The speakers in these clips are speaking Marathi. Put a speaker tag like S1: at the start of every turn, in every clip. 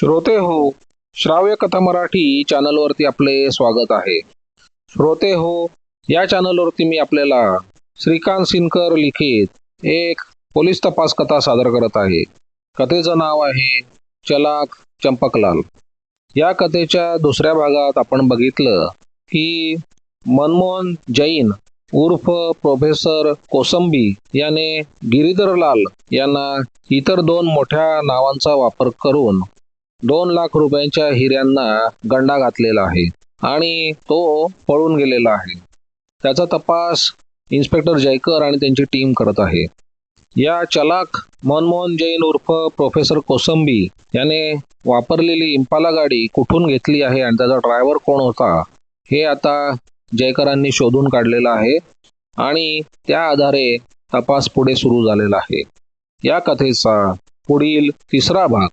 S1: श्रोते हो श्राव्य कथा मराठी चॅनलवरती आपले स्वागत आहे. श्रोते हो या चॅनलवरती मी आपल्याला श्रीकांत सिनकर लिखित एक पोलीस तपास कथा सादर करत आहे. कथेचं नाव आहे चलाक चंपकलाल. या कथेच्या दुसऱ्या भागात आपण बघितलं की मनमोहन जैन उर्फ प्रोफेसर कोसंबी याने गिरीधरलाल यांना इतर दोन मोठ्या नावांचा वापर करून दोन लाख रुपयांच्या हिऱ्यांना गंडा घातलेला आहे आणि तो पळून गेलेला आहे. त्याचा तपास इन्स्पेक्टर जयकर आणि त्यांची टीम करत आहे. या चलाक मनमोहन जैन उर्फ प्रोफेसर कोसंबी याने वापरलेली इम्पाला गाडी कुठून घेतली आहे आणि त्याचा ड्रायव्हर कोण होता हे आता जयकरांनी शोधून काढलेलं आहे आणि त्या आधारे तपास पुढे सुरू झालेला आहे. या कथेचा पुढील तिसरा भाग.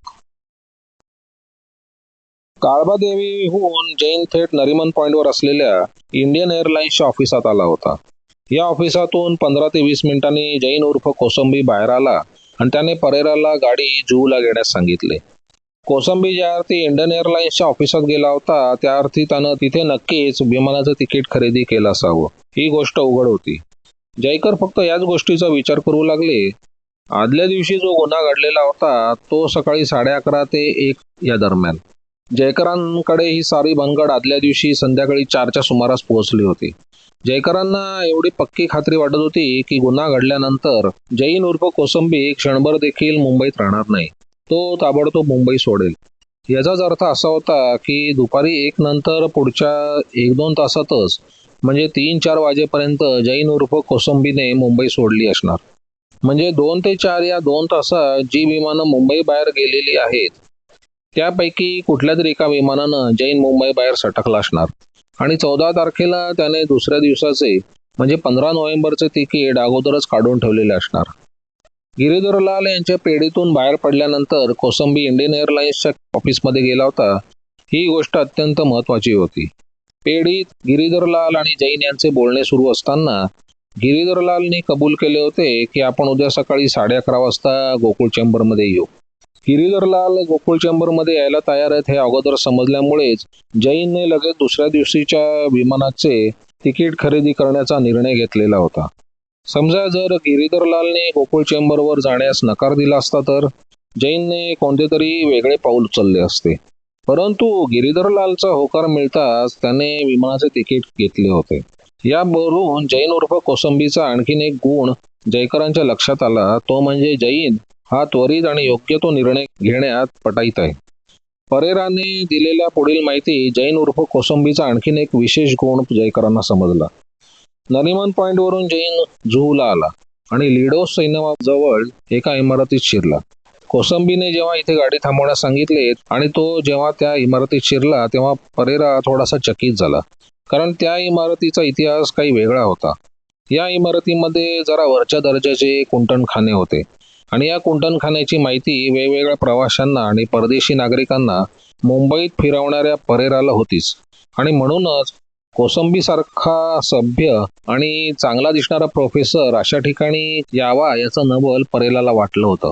S1: काळबादेवीहून जैन थेट नरिमन पॉइंटवर असलेल्या इंडियन एअरलाइन्सच्या ऑफिसात आला होता. या ऑफिसातून पंधरा ते वीस मिनिटांनी जैन उर्फ कोसंबी बाहेर आला आणि त्याने परेराला गाडी जुहूला घेण्यास सांगितले. कोसंबी ज्या अर्थी इंडियन एअरलाइन्सच्या ऑफिसात गेला होता त्या अर्थी त्यानं तिथे नक्कीच विमानाचं तिकीट खरेदी केलं असावं. ही गोष्ट उघड होती. जयकर फक्त याच गोष्टीचा विचार करू लागले. आदल्या दिवशी जो गुन्हा घडलेला होता तो सकाळी साडे अकरा ते एक या दरम्यान. जयकरांकडे ही सारी भानगड आदल्या दिवशी संध्याकाळी चारच्या सुमारास पोहोचली होती. जयकरांना एवढी पक्की खात्री वाटत होती की गुन्हा घडल्यानंतर जैन उर्फ कोसंबी क्षणभर देखील मुंबईत राहणार नाही. तो ताबडतोब मुंबई सोडेल. याचाच अर्थ असा होता की दुपारी एक नंतर पुढच्या एक दोन तासातच म्हणजे तीन चार वाजेपर्यंत जैन उर्फ कोसंबीने मुंबई सोडली असणार. म्हणजे दोन ते चार या दोन तासात जी विमानं मुंबई बाहेर गेलेली आहेत त्यापैकी कुठल्या तरी एका विमानानं जैन मुंबई बाहेर सटकला असणार. आणि चौदा तारखेला त्याने दुसऱ्या दिवसाचे म्हणजे पंधरा नोव्हेंबरचे तिकीट अगोदरच काढून ठेवलेले असणार. गिरीधरलाल यांच्या पेढीतून बाहेर पडल्यानंतर कोसंबी इंडियन एअरलाइन्सच्या ऑफिसमध्ये गेला होता. ही गोष्ट अत्यंत महत्वाची होती. पेढीत गिरीधरलाल आणि जैन यांचे बोलणे सुरू असताना गिरीधरलालने कबूल केले होते की आपण उद्या सकाळी साडे अकरा वाजता गोकुळ चेंबरमध्ये येऊ. गिरीधरलाल गोकुळ चेंबरमध्ये यायला तयार आहेत हे अगोदर समजल्यामुळेच जैनने लगेच दुसऱ्या दिवशीच्या विमानाचे तिकीट खरेदी करण्याचा निर्णय घेतलेला होता. समजा जर गिरीधरलालने गोकुळ चेंबरवर जाण्यास नकार दिला असता तर जैनने कोणते तरी वेगळे पाऊल उचलले असते. परंतु गिरीधरलालचा होकार मिळताच त्याने विमानाचे तिकीट घेतले होते. यावरून जैन उर्फ कोसंबीचा आणखीन एक गुण जयकरांच्या लक्षात आला. तो म्हणजे जैन. हा त्वरित आणि योग्य तो निर्णय घेण्यात पटाईत आहे. परेराने दिलेल्या पुढील माहिती जैन उर्फ कोसंबीचा आणखीन एक विशेष गुण जयकरांना समजला. नरिमन पॉइंटवरून जैन जुहूला आला आणि लिडो सैन्याजवळ एका इमारतीत शिरला. कोसंबीने जेव्हा इथे गाडी थांबवण्यास सांगितले आणि तो जेव्हा त्या इमारतीत शिरला तेव्हा परेरा थोडासा चकित झाला. कारण त्या इमारतीचा इतिहास काही वेगळा होता. या इमारतीमध्ये जरा वरच्या दर्जाचे कुंटणखाने होते. आणि या कुंटणखान्याची माहिती वेगवेगळ्या प्रवाशांना आणि परदेशी नागरिकांना मुंबईत फिरवणाऱ्या परेराला होतीच. आणि म्हणूनच कोसंबीसारखा सभ्य आणि चांगला दिसणारा प्रोफेसर अशा ठिकाणी यावा याचं नवल परेलाला वाटलं होतं.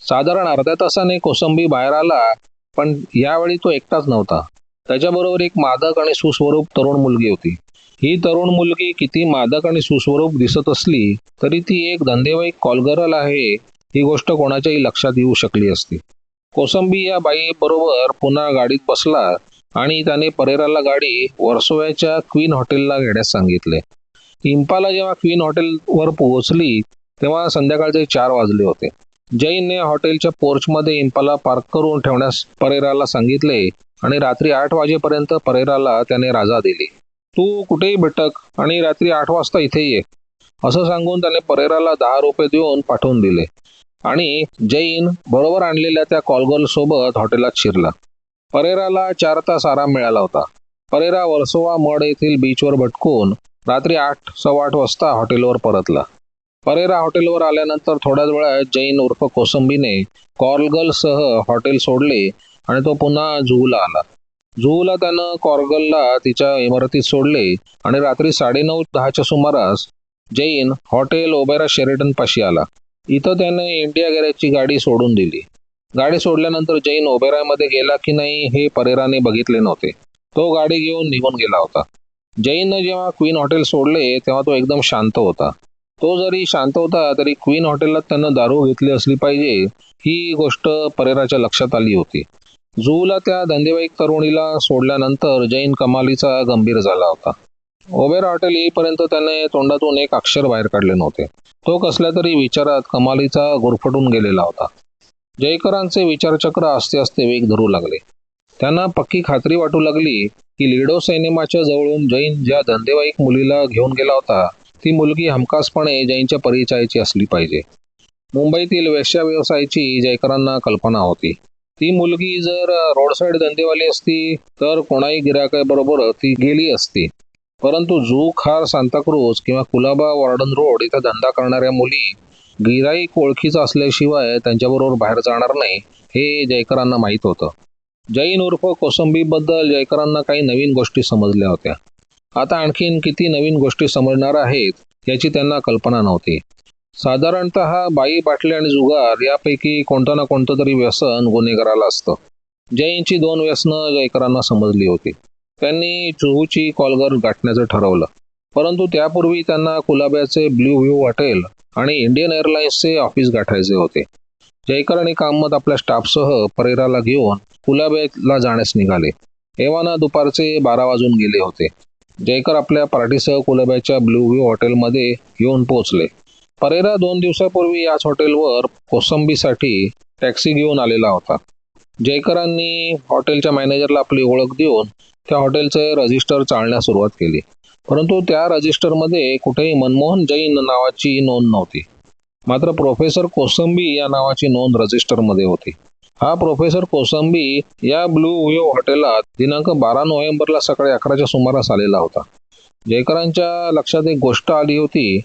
S1: साधारण अर्ध्या तासाने कोसंबी बाहेर आला पण यावेळी तो एकटाच नव्हता. त्याच्याबरोबर एक मादक आणि सुस्वरूप तरुण मुलगी होती. ही तरुण मुलगी किती मादक आणि सुस्वरूप दिसत असली तरी ती एक धंदेवाईक कॉलगरल आहे ही गोष्ट कोणाच्याही लक्षात येऊ शकली असती. कोसंबी या बाई बरोबर पुन्हा गाडीत बसला आणि त्याने परेराला गाडी वर्सोव्याच्या क्वीन हॉटेलला घेण्यास सांगितले. इम्पाला जेव्हा क्वीन हॉटेलवर पोहोचली तेव्हा संध्याकाळचे चार वाजले होते. जैनने हॉटेलच्या पोर्चमध्ये इम्पाला पार्क करून ठेवण्यास परेराला सांगितले आणि रात्री आठ वाजेपर्यंत परेराला त्याने राजा दिली. तू कुठेही भटक आणि रात्री आठ वाजता इथे ये असं सांगून त्याने परेराला दहा रुपये देऊन पाठवून दिले. आणि जैन बरोबर आणलेल्या त्या कॉलगर्ल सोबत हॉटेलात शिरला. परेराला चार तास आराम मिळाला होता. परेरा वर्सोवा मड येथील बीचवर भटकून रात्री आठ सव्वा आठ वाजता हॉटेलवर परतला. परेरा हॉटेलवर आल्यानंतर थोड्याच वेळात जैन उर्फ कोसंबीने कॉर्गलसह हॉटेल सोडले आणि तो पुन्हा जुहूला आला. जुहूला त्यानं कॉर्गलला तिच्या इमारतीत सोडले आणि रात्री साडेनऊ दहाच्या सुमारास जैन हॉटेल ओबेरा शेरेटन पाशी आला. इथं त्याने इंडिया गॅरेजची गाडी सोडून दिली. गाडी सोडल्यानंतर जैन ओबेरायमध्ये गेला की नाही हे परेराने बघितले नव्हते. तो गाडी घेऊन निघून गेला होता. जैननं जेव्हा क्वीन हॉटेल सोडले तेव्हा तो एकदम शांत होता. तो जरी शांत होता तरी क्वीन हॉटेलला त्यानं दारू घेतली असली पाहिजे ही गोष्ट परेराच्या लक्षात आली होती. जुहूला त्या धंदेवाईक तरुणीला सोडल्यानंतर जैन कमालीचा गंभीर झाला होता. ओबेरा हॉटेल येईपर्यंत त्याने तोंडातून एक अक्षर बाहेर काढले नव्हते. तो कसल्या तरी विचारात कमालीचा गुरफटून गेलेला होता. जयकरांचे विचारचक्र असते असते वेग धरू लागले. त्यांना पक्की खात्री वाटू लागली की लिडो सिनेमाच्या जवळून जैन ज्या धंदेवाईक मुलीला घेऊन गेला होता ती मुलगी हमखासपणे जैनच्या परिचयाची असली पाहिजे. मुंबईतील वेश्या व्यवसायाची जयकरांना कल्पना होती. ती मुलगी जर रोड साईड धंदेवाली असती तर कोणाही गिराकाबरोबर ती गेली असती. परंतु जू खार सांताक्रूज किंवा कुलाबा वॉर्डन रोड इथं धंदा करणाऱ्या मुली गिराईक ओळखीचा असल्याशिवाय त्यांच्याबरोबर बाहेर जाणार नाही हे जयकरांना माहीत होतं. जैन उर्फ कोसंबीबद्दल जयकरांना काही नवीन गोष्टी समजल्या होत्या. आता आणखीन किती नवीन गोष्टी समजणार आहेत याची त्यांना कल्पना नव्हती. साधारणत बाई बाटली आणि जुगार यापैकी कोणतं ना कोणतं तरी व्यसन गुन्हेगाराला असतं. जैनची दोन व्यसनं जयकरांना समजली होती. त्यांनी चुहूची कॉलगर गाठण्याचं ठरवलं. परंतु त्यापूर्वी त्यांना कुलाब्याचे ब्ल्यू व्ह्यू हॉटेल आणि इंडियन एअरलाइन्सचे ऑफिस गाठायचे होते. जयकर आणि कामत आपल्या स्टाफसह परेराला घेऊन कुलाब्याला जाण्यास निघाले. एव्हाना दुपारचे बारा वाजून गेले होते. जयकर आपल्या पार्टीसह कुलाब्याच्या ब्ल्यू व्ह्यू हॉटेलमध्ये येऊन पोहोचले. परेरा दोन दिवसापूर्वी याच हॉटेलवर कोसंबीसाठी टॅक्सी घेऊन आलेला होता. जयकरांनी हॉटेलच्या मॅनेजरला आपली ओळख देऊन त्या हॉटेलचे रजिस्टर चालण्यास सुरुवात केली. परंतु त्या रजिस्टरमध्ये कुठेही मनमोहन जैन नावाची नोंद नव्हती. मात्र प्रोफेसर कोसंबी या नावाची नोंद रजिस्टरमध्ये होती. हा प्रोफेसर कोसंबी या ब्लू व्ह्यू हॉटेलात दिनांक बारा नोव्हेंबरला सकाळी अकराच्या सुमारास आलेला होता. जयकरांच्या लक्षात एक गोष्ट आली होती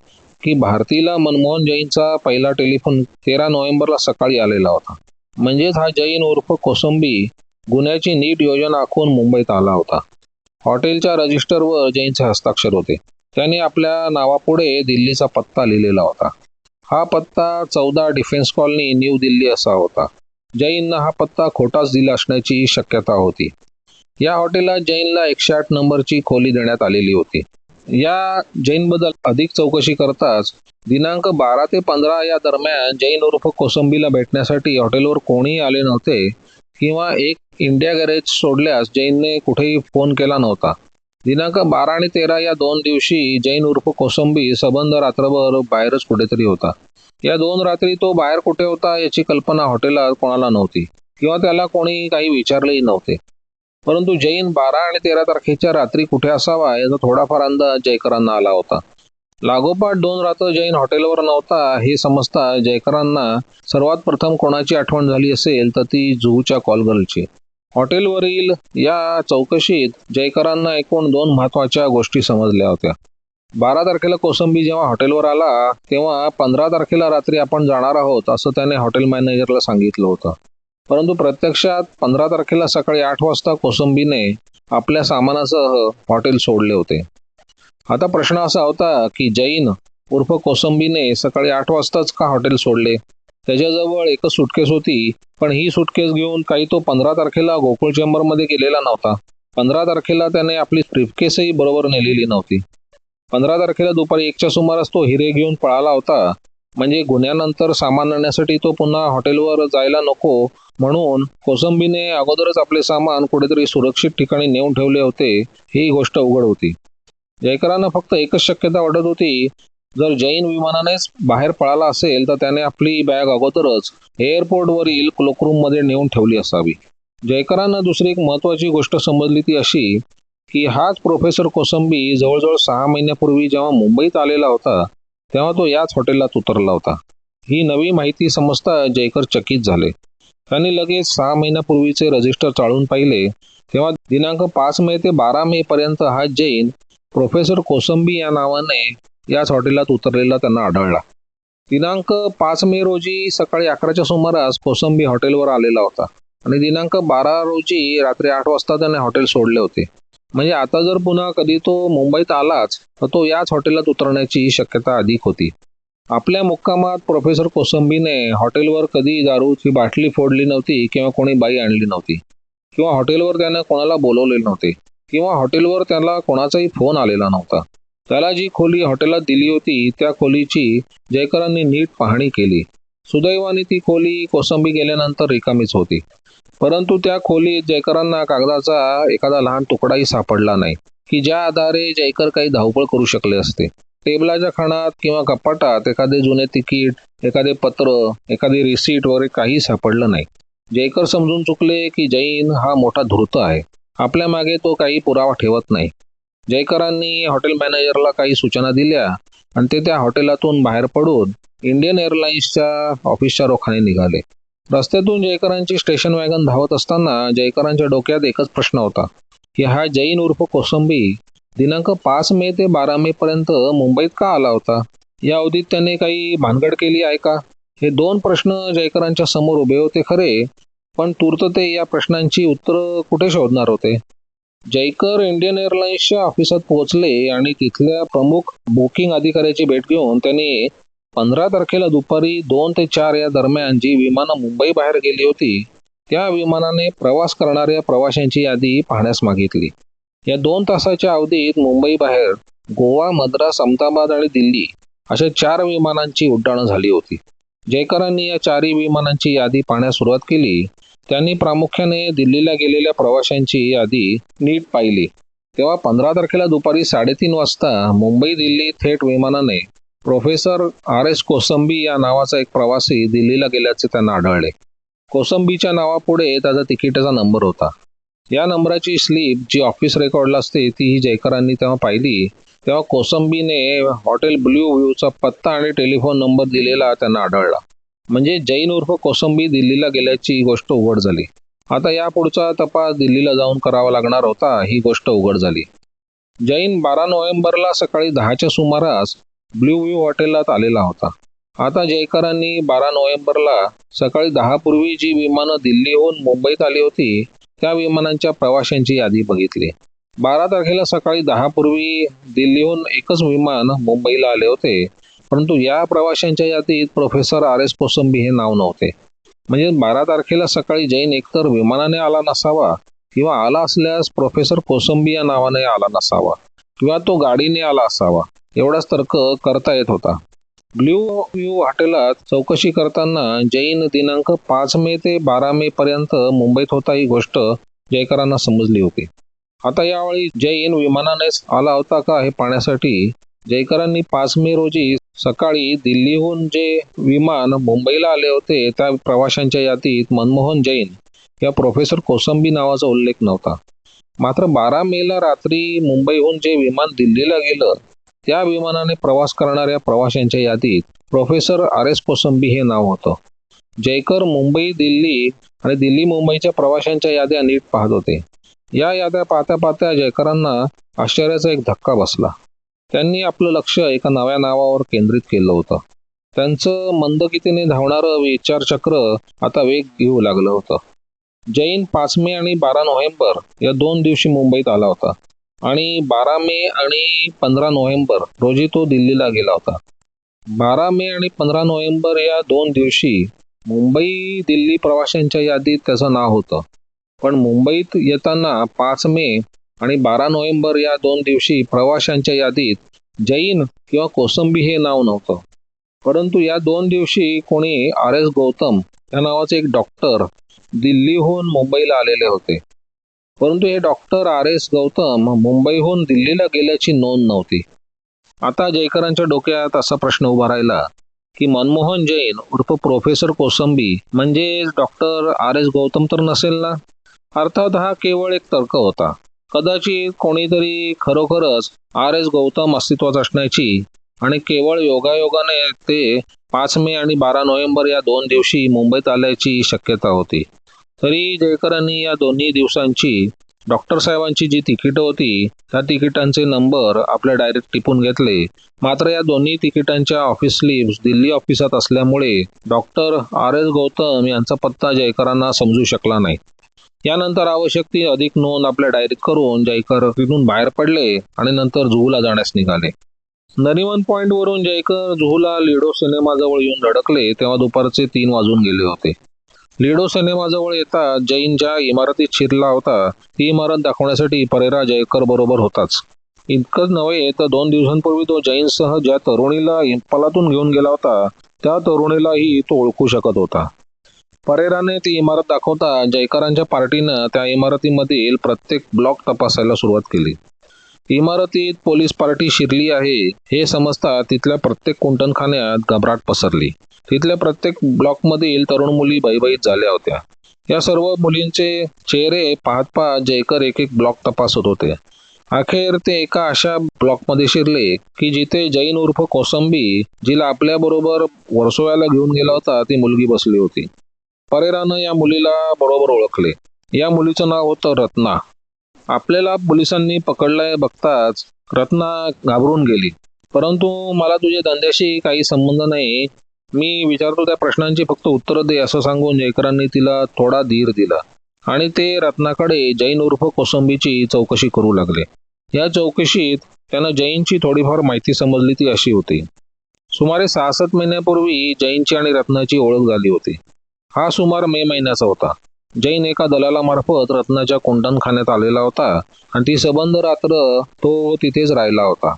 S1: की भारतीला मनमोहन जैनचा पहिला टेलिफोन तेरा नोव्हेंबरला सकाळी आलेला होता. म्हणजेच हा जैन उर्फ कोसंबी गुन्ह्याची नीट योजना आखून मुंबईत आला होता. हॉटेलच्या रजिस्टरवर जैनचे हस्ताक्षर होते. त्याने आपल्या नावापुढे दिल्लीचा पत्ता लिहिलेला होता. हा पत्ता चौदा डिफेन्स कॉलनी न्यू दिल्ली असा होता. जैननं हा पत्ता खोटाच दिला असण्याची शक्यता होती. या हॉटेलला जैनला एकशे आठ नंबरची खोली देण्यात आलेली होती. या जैनबद्दल अधिक चौकशी करताच दिनांक बारा ते पंधरा या दरम्यान जैन उर्फ कोसंबीला भेटण्यासाठी हॉटेलवर कोणीही आले नव्हते किंवा एक इंडिया गॅरेज सोडल्यास जैनने कुठेही फोन केला नव्हता. दिनांक बारा आणि तेरा या दोन दिवशी जैन उर्फ कोसंबी सबंध रात्रभर बाहेरच कुठेतरी होता. या दोन रात्री तो बाहेर कुठे होता याची कल्पना हॉटेलात कोणाला नव्हती किंवा त्याला कोणी काही विचारलेही नव्हते. परंतु जैन बारा आणि तेरा तारखेच्या रात्री कुठे असावा याचा थोडाफार अंदाज जयकरांना आला होता. लागोपाठ दोन रात्र जैन हॉटेलवर नव्हता हे समजता जयकरांना सर्वात प्रथम कोणाची आठवण झाली असेल तर ती जुहूच्या कॉलगर्लची हॉटेलवरील या चौकशीत जयकरांना एकूण दोन महत्त्वाच्या गोष्टी समजल्या होत्या. बारा तारखेला कोसंबी जेव्हा हॉटेलवर आला तेव्हा पंधरा तारखेला रात्री आपण जाणार आहोत असं त्याने हॉटेल मॅनेजरला सांगितलं होतं. परंतु प्रत्यक्षात पंधरा तारखेला सकाळी आठ वाजता कोसंबीने आपल्या सामानासह हॉटेल सोडले होते. आता प्रश्न असा होता की जैन उर्फ कोसंबीने सकाळी आठ वाजताच का हॉटेल सोडले? त्याच्याजवळ एकच सुटकेस होती पण ही सुटकेस घेऊन काही तो पंधरा तारखेला गोकुळ चेंबरमध्ये गेलेला नव्हता. पंधरा तारखेला त्याने आपली ब्रीफकेसही बरोबर नेलेली नव्हती. पंधरा तारखेला दुपारी एकच्या सुमारास तो हिरे घेऊन पळाला होता. म्हणजे गुन्ह्यानंतर सामान आणण्यासाठी तो पुन्हा हॉटेलवर जायला नको म्हणून कोसंबीने अगोदरच आपले सामान कुठेतरी सुरक्षित ठिकाणी नेऊन ठेवले होते ही गोष्ट उघड होती. जयकरांना फक्त एकच शक्यता वाटत होती जर जैन विमानानेच बाहेर पळाला असेल तर त्याने आपली बॅग अगोदरच एअरपोर्टवरील क्लोकरूममध्ये नेऊन ठेवली असावी. जयकरांना दुसरी एक महत्वाची गोष्ट समजली ती अशी की हाच प्रोफेसर कोसंबी जवळजवळ सहा महिन्यापूर्वी जेव्हा मुंबईत आलेला होता तेव्हा तो याच हॉटेलात उतरला होता. ही नवी माहिती समजता जयकर चकित झाले. त्यांनी लगेच सहा महिन्यापूर्वीचे रजिस्टर चाळून पाहिले तेव्हा दिनांक पाच मे ते बारा मे पर्यंत हा जैन प्रोफेसर कोसंबी या नावाने याच हॉटेलात उतरलेला त्यांना आढळला. दिनांक पाच मे रोजी सकाळी अकराच्या सुमारास कोसंबी हॉटेलवर आलेला होता आणि दिनांक बारा रोजी रात्री आठ वाजता त्याने हॉटेल सोडले होते. म्हणजे आता जर पुन्हा कधी तो मुंबईत आलाच तर तो याच हॉटेलात उतरण्याची शक्यता अधिक होती. आपल्या मुक्कामात प्रोफेसर कोसंबीने हॉटेलवर कधी दारूची बाटली फोडली नव्हती किंवा कोणी बाई आणली नव्हती किंवा हॉटेलवर त्यानं कोणाला बोलवले नव्हते किंवा हॉटेलवर त्याला कोणाचाही फोन आलेला नव्हता. त्याला जी खोली हॉटेलात दिली होती. त्या खोलीची जयकरांनी नीट पाहणी केली. सुदैवाने ती खोली कोसंबी गेल्यानंतर रिकामीच होती. परंतु त्या खोलीत जयकरांना कागदाचा एखादा लहान तुकडाही सापडला नाही की ज्या आधारे जयकर काही धावपळ करू शकले असते. टेबलाच्या खाणात किंवा कपाटात एखादे जुने तिकीट एखादे पत्र एखादी रिसीट वगैरे काही सापडलं नाही. जयकर समजून चुकले की जैन हा मोठा धूर्त आहे. आपल्या मागे तो काही पुरावा ठेवत नाही. जयकरांनी हॉटेल मॅनेजरला काही सूचना दिल्या आणि ते त्या हॉटेलातून बाहेर पडून इंडियन एअरलाइन्सच्या ऑफिसच्या रोखाने निघाले. रस्त्यातून जयकरांची स्टेशन वॅगन धावत असताना जयकरांच्या डोक्यात एकच प्रश्न होता की हा जैन उर्फ कोसंबी दिनांक पाच मे ते बारा मे पर्यंत मुंबईत का आला होता? या अवधीत त्याने काही भानगड केली आहे का? हे दोन प्रश्न जयकरांच्या समोर उभे होते खरे पण तूर्त ते या प्रश्नांची उत्तरं कुठे शोधणार होते? जयकर इंडियन एअरलाइन्सच्या ऑफिसात पोहोचले आणि तिथल्या प्रमुख बुकिंग अधिकाऱ्याची भेट घेऊन त्यांनी पंधरा तारखेला दुपारी दोन ते चार या दरम्यान जी विमानं मुंबई बाहेर गेली होती त्या विमानाने प्रवास करणाऱ्या प्रवाशांची यादी पाहण्यास मागितली. या दोन तासाच्या अवधीत मुंबई बाहेर गोवा मद्रास अहमदाबाद आणि दिल्ली अशा चार विमानांची उड्डाणं झाली होती. जयकरांनी या चारही विमानांची यादी पाहण्यास सुरुवात केली. त्यांनी प्रामुख्याने दिल्लीला गेलेल्या प्रवाशांची यादी नीट पाहिली. तेव्हा पंधरा तारखेला दुपारी साडेतीन वाजता मुंबई दिल्ली थेट विमानाने प्रोफेसर आर एस कोसंबी या नावाचा एक प्रवासी दिल्लीला गेल्याचे त्यांना आढळले. कोसंबीच्या नावापुढे त्याचा तिकिटाचा नंबर होता. या नंबराची स्लिप जी ऑफिस रेकॉर्डला असते ती ही जयकरांनी तेव्हा पाहिली. तेव्हा कोसंबीने हॉटेल ब्ल्यू व्ह्यूचा पत्ता आणि टेलिफोन नंबर दिलेला त्यांना आढळला. म्हणजे जैन उर्फ कोसंबी दिल्लीला गेल्याची गोष्ट उघड झाली. आता यापुढचा तपास दिल्लीला जाऊन करावा लागणार होता ही गोष्ट उघड झाली. जैन बारा नोव्हेंबरला सकाळी दहाच्या सुमारास ब्ल्यू व्ह्यू हॉटेलात आलेला होता. आता जयकरांनी बारा नोव्हेंबरला सकाळी दहापूर्वी जी विमानं दिल्लीहून मुंबईत आली होती त्या विमानांच्या प्रवाशांची यादी बघितली. बारा तारखेला सकाळी दहापूर्वी दिल्लीहून एकच विमान मुंबईला आले होते परंतु या प्रवाशांच्या यादीत प्रोफेसर आर एस कोसंबी हे नाव नव्हते. म्हणजे बारा तारखेला सकाळी जैन एकतर विमानाने आला नसावा किंवा आला असल्यास प्रोफेसर कोसंबी या नावाने आला नसावा किंवा तो गाडीने आला असावा. एवढाच तर्क करता येत होता. ब्ल्यू व्ह्यू हॉटेलात चौकशी करताना जैन दिनांक पाच मे ते बारा मे पर्यंत मुंबईत होता ही गोष्ट जयकरांना समजली होती. आता यावेळी जैन विमानानेच आला होता का हे पाहण्यासाठी जयकरांनी पाच मे रोजी सकाळी दिल्लीहून जे विमान मुंबईला आले होते त्या प्रवाशांच्या यादीत मनमोहन जैन या प्रोफेसर कोसंबी नावाचा उल्लेख नव्हता. मात्र बारा मेला रात्री मुंबईहून जे विमान दिल्लीला गेलं त्या विमानाने प्रवास करणाऱ्या प्रवाशांच्या यादीत प्रोफेसर आर एस कोसंबी हे नाव होतं. जयकर मुंबई दिल्ली आणि दिल्ली मुंबईच्या प्रवाशांच्या याद्या नीट पाहत होते. या याद्या पाहता पाहता जयकरांना आश्चर्याचा एक धक्का बसला. त्यांनी आपलं लक्ष एका नव्या नावावर केंद्रित केलं होतं. त्यांचं मंदगतीने धावणारं विचारचक्र आता वेग घेऊ लागलं होतं. जैन पाच मे आणि बारा नोव्हेंबर या दोन दिवशी मुंबईत आला होता. आणि बारा मे आणि पंधरा नोव्हेंबर रोजी तो दिल्लीला गेला होता. बारा मे आणि पंधरा नोव्हेंबर या दोन दिवशी मुंबई दिल्ली प्रवाशांच्या यादीत त्याचं नाव होतं. पण मुंबईत येताना पाच मे आणि बारा नोव्हेंबर या दोन दिवशी प्रवाशांच्या यादीत जैन किंवा कोसंबी हे नाव नव्हतं. परंतु या दोन दिवशी कोणी आर एस गौतम या नावाचे एक डॉक्टर दिल्लीहून मुंबईला आलेले होते. परंतु हे डॉक्टर आर एस गौतम मुंबईहून दिल्लीला गेल्याची नोंद नव्हती. आता जयकरांच्या डोक्यात असा प्रश्न उभा राहिला की मनमोहन जैन उर्फ प्रोफेसर कोसंबी म्हणजे डॉक्टर आर एस गौतम तर नसेल ना? अर्थात हा केवळ एक तर्क होता. कदाचित कोणीतरी खरोखरच आर एस गौतम अस्तित्वात असण्याची आणि केवळ योगायोगाने ते पाच मे आणि बारा नोव्हेंबर या दोन दिवशी मुंबईत आल्याची शक्यता होती. तरी जयकरांनी या दोन्ही दिवसांची डॉक्टर साहेबांची जी तिकीटं होती त्या तिकिटांचे नंबर आपल्या डायरेक्ट टिपून घेतले. मात्र या दोन्ही तिकिटांच्या ऑफिस स्लिप्स दिल्ली ऑफिसात असल्यामुळे डॉक्टर आर एस गौतम यांचा पत्ता जयकरांना समजू शकला नाही. यानंतर आवश्यक ती अधिक नोंद आपल्या डायरीत करून जयकर तिथून बाहेर पडले आणि नंतर जुहूला जाण्यास निघाले. नरिमन पॉइंट वरून जयकर जुहूला लिडो सिनेमाजवळ येऊन धडकले तेव्हा दुपारचे तीन वाजून गेले होते. लिडो सिनेमाजवळ येता जैन ज्या इमारतीत शिरला होता ती इमारत दाखवण्यासाठी परेरा जयकर बरोबर होताच. इतकंच नव्हे तर दोन दिवसांपूर्वी तो जैनसह ज्या तरुणीला इम्फालातून घेऊन गेला होता त्या तरुणीलाही तो ओळखू शकत होता. परेराने ती इमारत दाखवता जयकरांच्या पार्टीनं त्या इमारतीमधील प्रत्येक ब्लॉक तपासायला सुरुवात केली. इमारतीत पोलीस पार्टी शिरली आहे हे समजता तिथल्या प्रत्येक कुंटणखान्यात घबराट पसरली. तिथल्या प्रत्येक ब्लॉकमधील तरुण मुली भयभीत झाल्या होत्या. या सर्व मुलींचे चेहरे पाहत पाहत जयकर एक एक ब्लॉक तपासत होते. अखेर ते एका अशा ब्लॉकमध्ये शिरले की जिथे जैन उर्फ कोसंबी जिला आपल्याबरोबर वर्सोव्याला घेऊन गेला होता ती मुलगी बसली होती. परेरानं या मुलीला बरोबर ओळखले. या मुलीचं नाव होतं रत्ना. आपल्याला पोलिसांनी पकडलंय बघताच रत्ना घाबरून गेली. परंतु मला तुझ्या धंद्याशी काही संबंध नाही. मी विचारतो त्या प्रश्नांची फक्त उत्तरं दे असं सांगून जयकरांनी तिला थोडा धीर दिला आणि ते रत्नाकडे जैन उर्फ कोसंबीची चौकशी करू लागले. या चौकशीत त्यानं जैनची थोडीफार माहिती समजली ती अशी होती. सुमारे सहा सात महिन्यापूर्वी जैनची आणि रत्नाची ओळख झाली होती. हा सुमार मे महिन्याचा होता. जैन एका दलालामार्फत रत्नाच्या कुंडणखान्यात आलेला होता आणि ती सबंध रात्र तो तिथेच राहिला होता.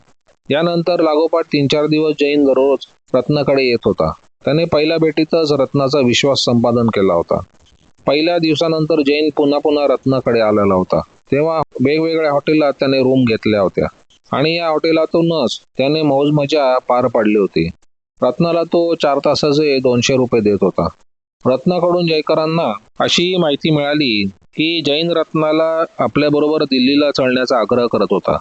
S1: यानंतर लागोपाठ तीन चार दिवस जैन दररोज रत्नाकडे येत होता. त्याने पहिल्या भेटीतच रत्नाचा विश्वास संपादन केला होता. पहिल्या दिवसानंतर जैन पुन्हा पुन्हा रत्नाकडे आलेला होता. तेव्हा वेगवेगळ्या हॉटेलात त्याने रूम घेतल्या होत्या आणि या हॉटेलातूनच त्याने मौज मजा पार पाडली होती. रत्नाला तो चार तासाचे दोनशे रुपये देत होता. रत्नाकडून जयकरांना अशी माहिती मिळाली की जैन रत्नाला आपल्याबरोबर दिल्लीला चढण्याचा आग्रह करत होता.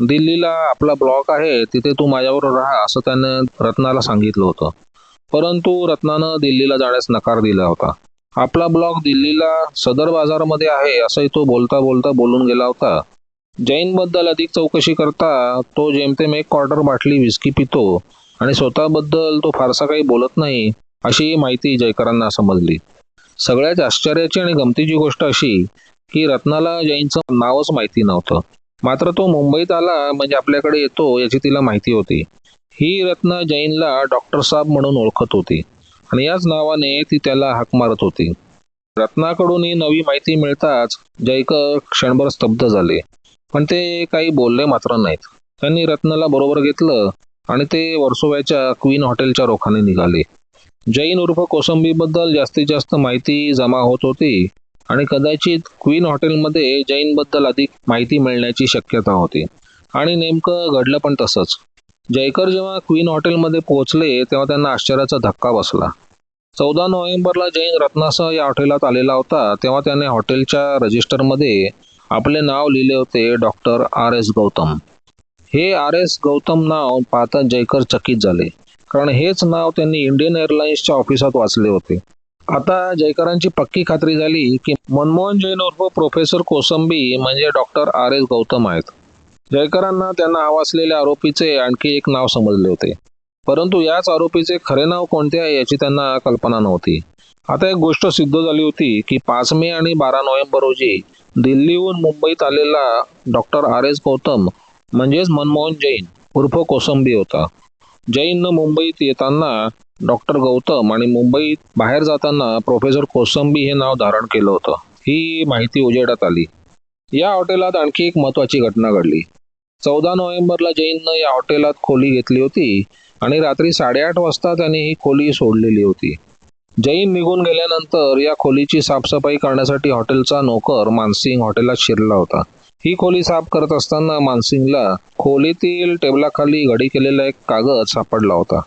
S1: दिल्लीला आपला ब्लॉक आहे तिथे तू माझ्याबरोबर राहा असं त्यानं रत्नाला सांगितलं होतं. परंतु रत्नानं दिल्लीला जाण्यास नकार दिला होता. आपला ब्लॉक दिल्लीला सदर बाजारमध्ये आहे असंही तो बोलता बोलता बोलून गेला होता. जैनबद्दल अधिक चौकशी करता तो जेमतेम एक क्वार्टर बाटली विस्की पितो आणि स्वतःबद्दल तो फारसा काही बोलत नाही अशी माहिती जयकरांना समजली. सगळ्यात आश्चर्याची आणि गमतीची गोष्ट अशी की रत्नाला जैनचं नावच माहिती नव्हतं. मात्र तो मुंबईत आला म्हणजे आपल्याकडे येतो याची तिला माहिती होती. ही रत्ना जैनला डॉक्टर साहेब म्हणून ओळखत होती आणि याच नावाने ती त्याला हाक मारत होती. रत्नाकडून ही नवी माहिती मिळताच जयकर क्षणभर स्तब्ध झाले. पण ते काही बोलले मात्र नाहीत. त्यांनी रत्नाला बरोबर घेतलं आणि ते वर्सोव्याच्या क्वीन हॉटेलच्या रोखाने निघाले. जैन उर्फ कोसंबीबद्दल जास्तीत जास्त माहिती जमा होत होती. आणि कदाचित क्वीन हॉटेलमध्ये जैनबद्दल अधिक माहिती मिळण्याची शक्यता होती. आणि नेमकं घडलं पण तसंच. जयकर जेव्हा क्वीन हॉटेलमध्ये पोहोचले तेव्हा त्यांना आश्चर्याचा धक्का बसला. चौदा नोव्हेंबरला जैन रत्नासह या हॉटेलात आलेला होता तेव्हा त्याने हॉटेलच्या रजिस्टरमध्ये आपले नाव लिहिले होते डॉक्टर आर एस गौतम. हे आर एस गौतम नाव पाहता जयकर चकित झाले. कारण हेच नाव त्यांनी इंडियन एअरलाइन्सच्या ऑफिसात वाचले होते. आता जयकरांची पक्की खात्री झाली की मनमोहन जैन उर्फ प्रोफेसर कोसंबी म्हणजे डॉक्टर आर एस गौतम आहेत. जयकरांना त्यांना आवासलेल्या आरोपीचे आणखी एक नाव समजले होते. परंतु याच आरोपीचे खरे नाव कोणते आहे याची त्यांना कल्पना नव्हती. आता एक गोष्ट सिद्ध झाली होती की पाच मे आणि बारा नोव्हेंबर रोजी दिल्लीहून मुंबईत आलेला डॉक्टर आर एस गौतम म्हणजेच मनमोहन जैन उर्फ कोसंबी होता. जैननं मुंबईत येताना डॉक्टर गौतम आणि मुंबईत बाहेर जाताना प्रोफेसर कोसंबी हे नाव धारण केलं होतं. ही माहिती उजेडात आली. या हॉटेलात आणखी एक महत्वाची घटना घडली. चौदा नोव्हेंबरला जैननं या हॉटेलात खोली घेतली होती आणि रात्री साडेआठ वाजता त्याने ही खोली सोडलेली होती. जैन निघून गेल्यानंतर या खोलीची साफसफाई करण्यासाठी हॉटेलचा नोकर मानसिंग हॉटेलात शिरला होता. ही खोली साफ करत असताना मानसिंगला खोलीतील टेबलाखाली घडी केलेला एक कागद सापडला होता.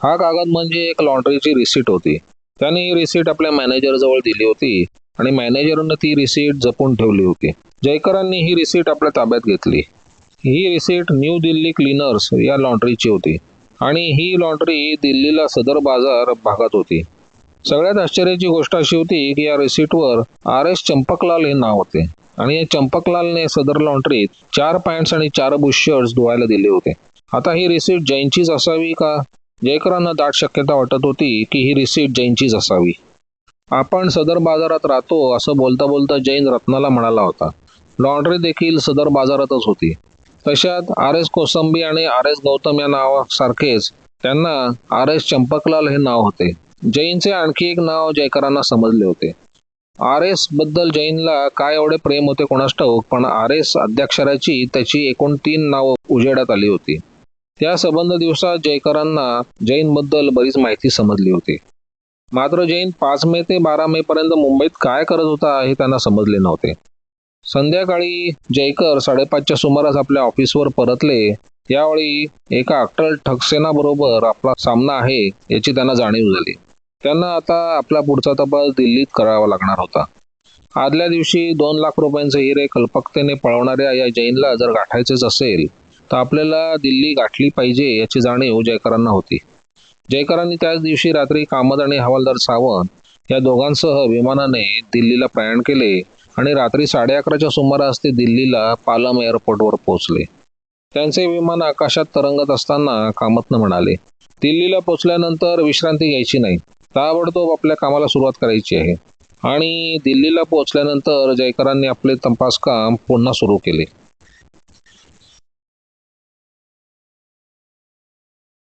S1: हा कागद म्हणजे एक लॉन्ड्रीची रिसीट होती. त्याने ही रिसीट आपल्या मॅनेजर जवळ दिली होती आणि मॅनेजरनं ती रिसीट जपून ठेवली होती. जयकरांनी ही रिसीट आपल्या ताब्यात घेतली. ही रिसीट न्यू दिल्ली क्लीनर्स या लॉन्ड्रीची होती आणि ही लॉन्ड्री दिल्लीला सदर बाजार भागात होती. सगळ्यात आश्चर्याची गोष्ट अशी होती की या रिसीटवर आर एस चंपकलाल हे नाव होते. आणि या चंपकलालने सदर लॉन्ड्रीत चार पॅन्ट्स आणि चार बुश शर्ट्स धुवायला दिले होते. आता ही रिसीट जैनचीच असावी का? जयकरांना दाट शक्यता वाटत होती की ही रिसीट जैनचीच असावी. आपण सदर बाजारात राहतो असं बोलता बोलता जैन रत्नाला म्हणाला होता. लॉन्ड्री देखील सदर बाजारातच होती. तशात आर एस कोसंबी आणि आर एस गौतम या नावासारखेच त्यांना आर एस चंपकलाल हे नाव होते. जैनचे आणखी एक नाव जयकरांना समजले होते. आर एसबद्दल जैनला काय एवढे प्रेम होते कोणास ठाऊक पण आर एस अध्यक्षराची त्याची एकूण तीन नावं उजेडात आली होती. त्या संबंध दिवसात जयकरांना जैनबद्दल बरीच माहिती समजली होती. मात्र जैन पाच मे ते बारा मे पर्यंत मुंबईत काय करत होता हे त्यांना समजले नव्हते. संध्याकाळी जयकर साडेपाचच्या सुमारास आपल्या ऑफिसवर परतले. यावेळी एका अट्टल ठकसेनाबरोबर आपला सामना आहे याची त्यांना जाणीव झाली. त्यांना आता आपला पुढचा तपास दिल्लीत करावा लागणार होता. आदल्या दिवशी दोन लाख रुपयांचे हिरे कल्पकतेने पळवणाऱ्या या जैनला जर गाठायचेच असेल तर आपल्याला दिल्ली गाठली पाहिजे याची जाणीव जयकरांना होती. जयकरांनी त्याच दिवशी रात्री कामत आणि हवालदार सावंत या दोघांसह विमानाने दिल्लीला प्रयाण केले आणि रात्री साडे अकराच्या सुमारास ते दिल्लीला पालम एअरपोर्टवर पोहोचले. त्यांचे विमान आकाशात तरंगत असताना कामतनं म्हणाले दिल्लीला पोहोचल्यानंतर विश्रांती घ्यायची नाही. ताबडतोब आपल्या कामाला सुरुवात करायची आहे. आणि दिल्लीला पोहोचल्यानंतर जयकरांनी आपले तपास काम पुन्हा सुरू केले.